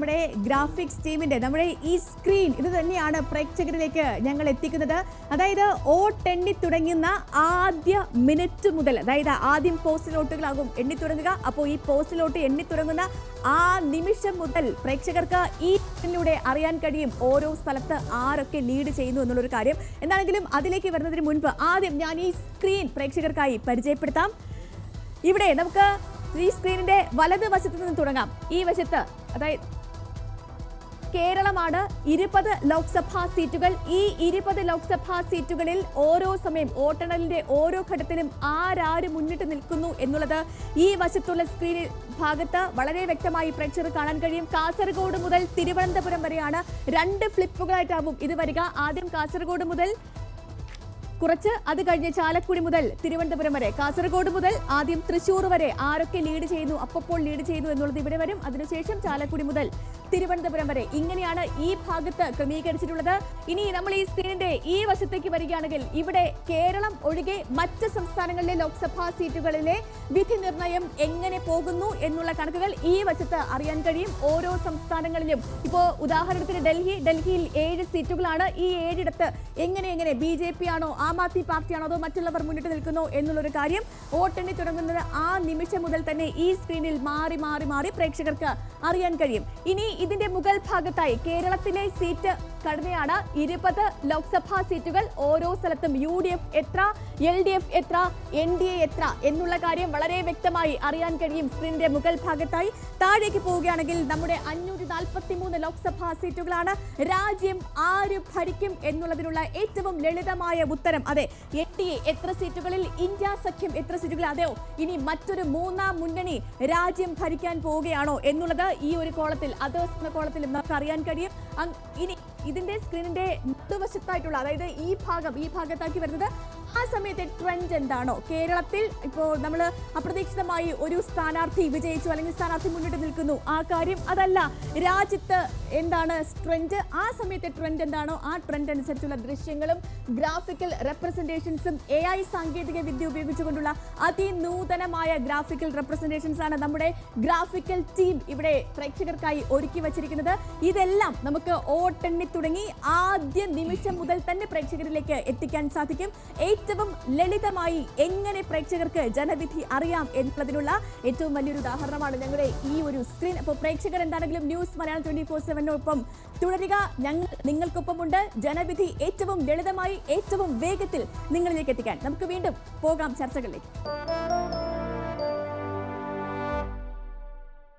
നമ്മുടെ ഗ്രാഫിക്സ് ടീമിന്റെ നമ്മുടെ ഈ സ്ക്രീൻ ഇത് തന്നെയാണ് പ്രേക്ഷകരിലേക്ക് ഞങ്ങൾ എത്തിക്കുന്നത്. അതായത് ഓ ടെണ്ണി തുടങ്ങുന്ന ആദ്യ മിനിറ്റ് മുതൽ അതായത് ആദ്യം പോസ്റ്റിലോട്ടുകളാകും എണ്ണി തുടങ്ങുക. അപ്പോൾ ഈ പോസ്റ്റിലോട്ട് എണ്ണി തുടങ്ങുന്ന ആ നിമിഷം മുതൽ പ്രേക്ഷകർക്ക് ഈ ടെന്നിലൂടെ അറിയാൻ കഴിയും ഓരോ സ്ഥലത്ത് ആരൊക്കെ ലീഡ് ചെയ്യുന്നു എന്നുള്ളൊരു കാര്യം. എന്താണെങ്കിലും അതിലേക്ക് വരുന്നതിന് മുൻപ് ആദ്യം ഞാൻ ഈ സ്ക്രീൻ പ്രേക്ഷകർക്കായി പരിചയപ്പെടുത്താം. ഇവിടെ നമുക്ക് ഈ സ്ക്രീനിന്റെ വലത് വശത്ത് നിന്ന് തുടങ്ങാം. ഈ വശത്ത് അതായത് കേരളമാണ് ഇരുപത് ലോക്സഭാ സീറ്റുകൾ. ഈ ഇരുപത് ലോക്സഭാ സീറ്റുകളിൽ ഓരോ സമയം വോട്ടെണ്ണലിന്റെ ഓരോ ഘട്ടത്തിലും ആരാര് മുന്നിട്ട് നിൽക്കുന്നു എന്നുള്ളത് ഈ വശത്തുള്ള സ്ക്രീനിൽ ഭാഗത്ത് വളരെ വ്യക്തമായി പ്രേക്ഷകർ കാണാൻ കഴിയും. കാസർഗോഡ് മുതൽ തിരുവനന്തപുരം വരെയാണ് രണ്ട് ഫ്ലിപ്പുകളായിട്ടാവും ഇത് വരിക. ആദ്യം കാസർഗോഡ് മുതൽ കുറച്ച് അത് കഴിഞ്ഞ് ചാലക്കുടി മുതൽ തിരുവനന്തപുരം വരെ. കാസർഗോഡ് മുതൽ ആദ്യം തൃശ്ശൂർ വരെ ആരൊക്കെ ലീഡ് ചെയ്യുന്നു അപ്പോൾ ലീഡ് ചെയ്യുന്നു എന്നുള്ളത് ഇവിടെ വരും. അതിനുശേഷം ചാലക്കുടി മുതൽ തിരുവനന്തപുരം വരെ. ഇങ്ങനെയാണ് ഈ ഭാഗത്ത് ക്രമീകരിച്ചിട്ടുള്ളത്. ഇനി നമ്മൾ ഈ സ്ക്രീനിന്റെ ഈ വശത്തേക്ക് വരികയാണെങ്കിൽ ഇവിടെ കേരളം ഒഴികെ മറ്റ് സംസ്ഥാനങ്ങളിലെ ലോക്സഭാ സീറ്റുകളിലെ വിധി നിർണയം എങ്ങനെ പോകുന്നു എന്നുള്ള കണക്കുകൾ ഈ വശത്ത് അറിയാൻ കഴിയും. ഓരോ സംസ്ഥാനങ്ങളിലും ഇപ്പോൾ ഉദാഹരണത്തിന് ഡൽഹി ഡൽഹിയിൽ ഏഴ് സീറ്റുകളാണ്. ഈ ഏഴിടത്ത് എങ്ങനെ എങ്ങനെ ബി ജെ പി ആണോ ആം ആദ്മി പാർട്ടിയാണോ അതോ മറ്റുള്ളവർ മുന്നിട്ട് നിൽക്കുന്നോ എന്നുള്ളൊരു കാര്യം വോട്ടെണ്ണി തുടങ്ങുന്നത് ആ നിമിഷം മുതൽ തന്നെ ഈ സ്ക്രീനിൽ മാറി മാറി മാറി പ്രേക്ഷകർക്ക് അറിയാൻ കഴിയും. ഇനി ഇതിന്റെ മുകൾ ഭാഗത്തായി കേരളത്തിലെ സീറ്റ് ഘടനയാണ് ഇരുപത് ലോക്സഭാ സീറ്റുകൾ. ഓരോ സ്ഥലത്തും യു ഡി എഫ് എത്ര എൽ ഡി എഫ് എത്ര എൻ ഡി എ എത്ര എന്നുള്ള കാര്യം വളരെ വ്യക്തമായി അറിയാൻ കഴിയും സ്ക്രീനിന്റെ മുകൾ ഭാഗത്തായി. താഴേക്ക് പോവുകയാണെങ്കിൽ നമ്മുടെ അഞ്ഞൂറ്റി നാൽപ്പത്തി മൂന്ന് ലോക്സഭാ സീറ്റുകളാണ്. രാജ്യം ആര് ഭരിക്കും എന്നുള്ളതിനുള്ള ഏറ്റവും ലളിതമായ ഉത്തരം. അതെ എൻ ഡി എ എത്ര സീറ്റുകളിൽ ഇന്ത്യ സഖ്യം എത്ര സീറ്റുകളിൽ അതെയോ? ഇനി മറ്റൊരു മൂന്നാം മുന്നണി രാജ്യം ഭരിക്കാൻ പോവുകയാണോ എന്നുള്ളത് ഈ ഒരു കോളത്തിൽ അതേഴ്സ് എന്ന നമുക്ക് അറിയാൻ കഴിയും. ഇനി ഇതിന്റെ സ്ക്രീനിന്റെ മറുവശത്തായിട്ടുള്ള അതായത് ഈ ഭാഗം ഈ ഭാഗത്താക്കി വരുന്നത് ആ സമയത്തെ ട്രെൻഡ് എന്താണോ? കേരളത്തിൽ ഇപ്പോൾ നമ്മൾ അപ്രതീക്ഷിതമായി ഒരു സ്ഥാനാർത്ഥി വിജയിച്ചു അല്ലെങ്കിൽ സ്ഥാനാർത്ഥി മുന്നിട്ട് നിൽക്കുന്നു. ആ കാര്യം അതല്ല. രാജ്യത്ത് എന്താണ് ട്രെൻഡ് ആ സമയത്തെ ട്രെൻഡ് എന്താണോ? ആ ട്രെൻഡ് അനുസരിച്ചുള്ള ദൃശ്യങ്ങളും ഗ്രാഫിക്കൽ റെപ്രസെന്റേഷൻസും എ ഐ സാങ്കേതിക വിദ്യ ഉപയോഗിച്ചുകൊണ്ടുള്ള അതിനൂതനമായ ഗ്രാഫിക്കൽ റെപ്രസെന്റേഷൻസ് ആണ് നമ്മുടെ ഗ്രാഫിക്കൽ ടീം ഇവിടെ പ്രേക്ഷകർക്കായി ഒരുക്കി വച്ചിരിക്കുന്നത്. ഇതെല്ലാം നമുക്ക് ഓട്ടെണ്ണി തുടങ്ങി ആദ്യ നിമിഷം മുതൽ തന്നെ പ്രേക്ഷകരിലേക്ക് എത്തിക്കാൻ സാധിക്കും. ഏറ്റവും ലളിതമായി എങ്ങനെ പ്രേക്ഷകർക്ക് ജനവിധി അറിയാം എന്നുള്ളതിനുള്ള ഏറ്റവും വലിയൊരു ഉദാഹരണമാണ് ഞങ്ങളുടെ ഈ ഒരു സ്ക്രീൻ അപ്പോൾ പ്രേക്ഷകർ എന്താണെങ്കിലും ന്യൂസ് മലയാളം ട്വന്റി ഫോർ സെവനോടൊപ്പം തുടരുക. ഞങ്ങൾ നിങ്ങൾക്കൊപ്പമുണ്ട്. ജനവിധി ഏറ്റവും ലളിതമായി ഏറ്റവും വേഗത്തിൽ നിങ്ങളിലേക്ക് എത്തിക്കാൻ. നമുക്ക് വീണ്ടും പോകാം ചർച്ചകളിലേക്ക്.